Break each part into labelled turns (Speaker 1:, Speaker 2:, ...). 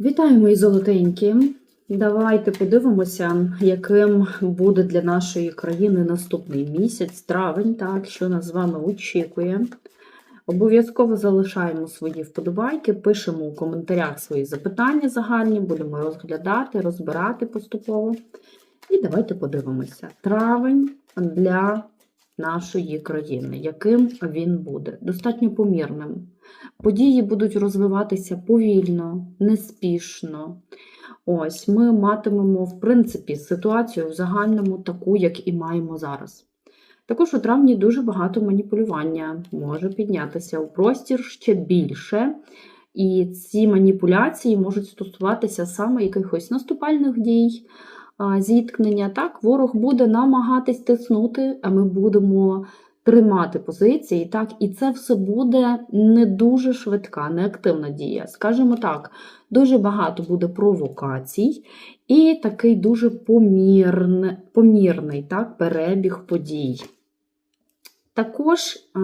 Speaker 1: Вітаю, мої золотенькі! Давайте подивимося, яким буде для нашої країни наступний місяць, травень, так, що нас з вами очікує. Обов'язково залишаємо свої вподобайки, пишемо у коментарях свої запитання загальні, будемо розглядати, розбирати поступово. І давайте подивимося. Травень для нашої країни, яким він буде? Достатньо помірним. Події будуть розвиватися повільно, неспішно. Ось ми матимемо, в принципі, ситуацію в загальному таку, як і маємо зараз. Також у травні дуже багато маніпулювання може піднятися у простір ще більше. І ці маніпуляції можуть стосуватися саме якихось наступальних дій, зіткнення. Так, ворог буде намагатись тиснути, а ми будемо тримати позиції. Так, і це все буде не дуже швидка, неактивна дія. Скажімо так, дуже багато буде провокацій і такий дуже помірний, помірний так, перебіг подій. Також а,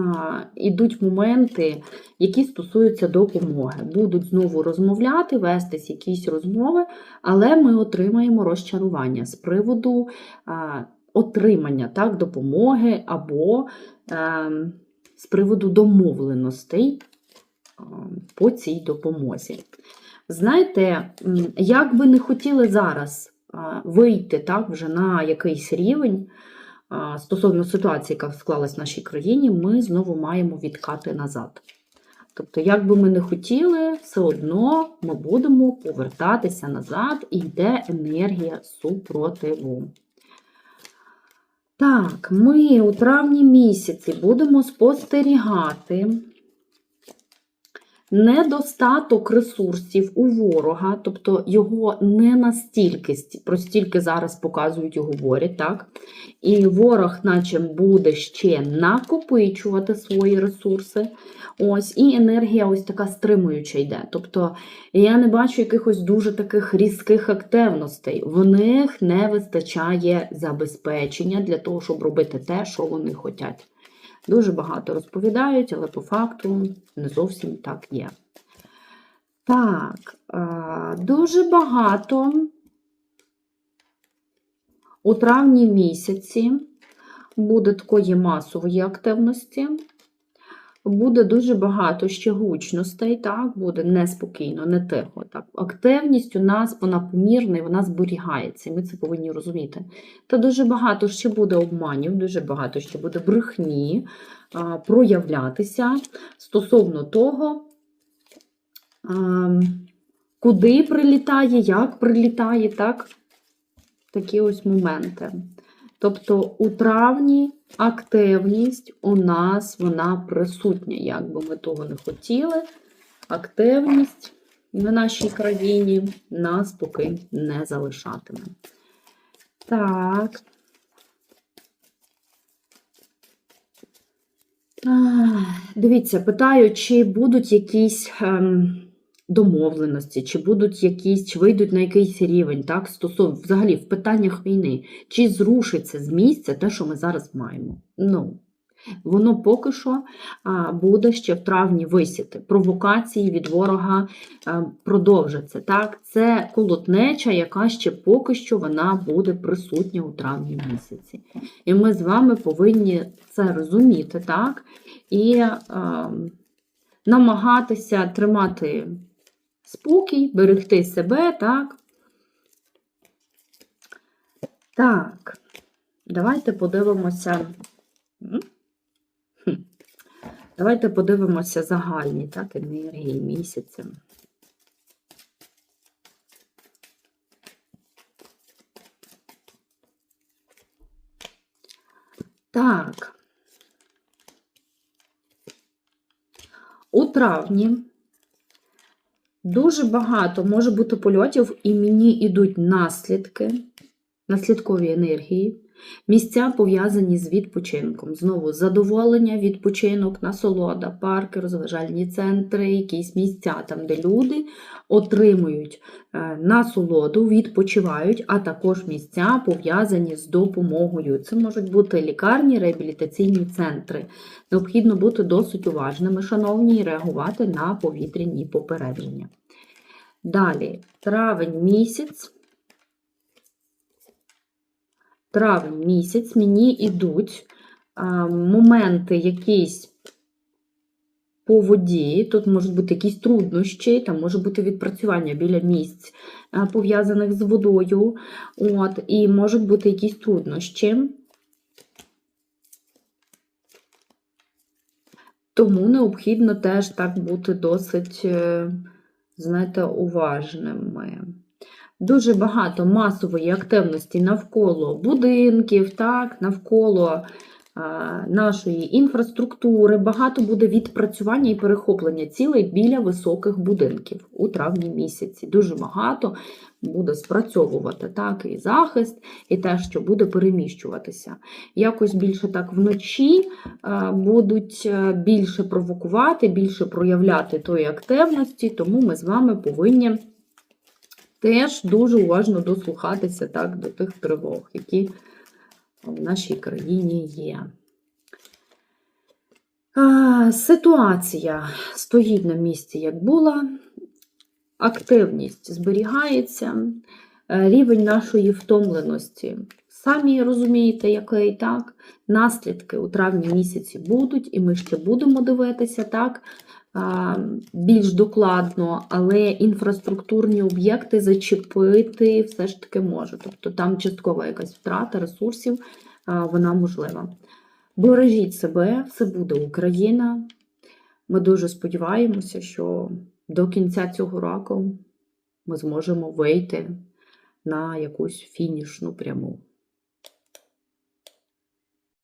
Speaker 1: ідуть моменти, які стосуються допомоги. Будуть знову розмовляти, вестись якісь розмови, але ми отримаємо розчарування з приводу а, отримання так, допомоги або а, з приводу домовленостей по цій допомозі. Знаєте, як би не хотіли зараз вийти так, вже на якийсь рівень, стосовно ситуації, яка склалась в нашій країні, ми знову маємо відкати назад. Тобто, як би ми не хотіли, все одно ми будемо повертатися назад і йде енергія супротиву. Так, ми у травні місяці будемо спостерігати недостаток ресурсів у ворога, тобто його не настільки, сті- про стільки зараз показують і говорять, так? І ворог, наче буде ще накопичувати свої ресурси. Ось, і енергія ось така стримуюча йде. Тобто я не бачу якихось дуже таких різких активностей. В них не вистачає забезпечення для того, щоб робити те, що вони хочуть. Дуже багато розповідають, але по факту не зовсім так є. Так, е, дуже багато у травні місяці буде такої масової активності. Буде дуже багато ще гучностей, так, буде неспокійно, не тихо. Так. Активність у нас вона помірна і вона зберігається, і ми це повинні розуміти. Та дуже багато ще буде обманів, дуже багато ще буде брехні а, проявлятися стосовно того, а, куди прилітає, як прилітає, так? Такі ось моменти. Тобто у травні активність у нас вона присутня, як би ми того не хотіли. Активність на нашій країні нас поки не залишатиме. Так. Дивіться, питаю, чи будуть якісь ем, домовленості, чи будуть якісь, чи вийдуть на якийсь рівень, так, стосовно взагалі в питаннях війни, чи зрушиться з місця те, що ми зараз маємо. Ну, воно поки що буде ще в травні висіти. Провокації від ворога а, продовжаться. Так? Це колотнеча, яка ще поки що вона буде присутня у травні місяці. І ми з вами повинні це розуміти, так? І а, намагатися тримати спокій, берегти себе, так? Так, давайте подивимося. Давайте подивимося загальні так, енергії місяця. Так. У травні дуже багато може бути польотів, і мені йдуть наслідки, наслідкові енергії, місця пов'язані з відпочинком. Знову задоволення, відпочинок, насолода, парки, розважальні центри, якісь місця там, де люди отримують е, насолоду, відпочивають, а також місця пов'язані з допомогою. Це можуть бути лікарні, реабілітаційні центри. Необхідно бути досить уважними, шановні, і реагувати на повітряні попередження. Далі, травень місяць. Травень місяць мені йдуть моменти якісь по воді. Тут можуть бути якісь труднощі, там може бути відпрацювання біля місць, пов'язаних з водою. От, і можуть бути якісь труднощі. Тому необхідно теж так бути досить, е, знаєте, уважними. Дуже багато масової активності навколо будинків, так, навколо нашої інфраструктури. Багато буде відпрацювання і перехоплення цілей біля високих будинків у травні місяці. Дуже багато буде спрацьовувати так, і захист, і те, що буде переміщуватися. Якось більше так вночі будуть е, більше провокувати, більше проявляти тої активності, тому ми з вами повинні теж дуже уважно дослухатися так, до тих тривог, які в нашій країні є. Ситуація стоїть на місці, як була, активність зберігається, е, рівень нашої втомленості. Самі розумієте, який так. Наслідки у травні місяці будуть, і ми ще будемо дивитися так більш докладно, але інфраструктурні об'єкти зачепити все ж таки може. Тобто там часткова якась втрата ресурсів, вона можлива. Бережіть себе, все буде Україна. Ми дуже сподіваємося, що до кінця цього року ми зможемо вийти на якусь фінішну пряму.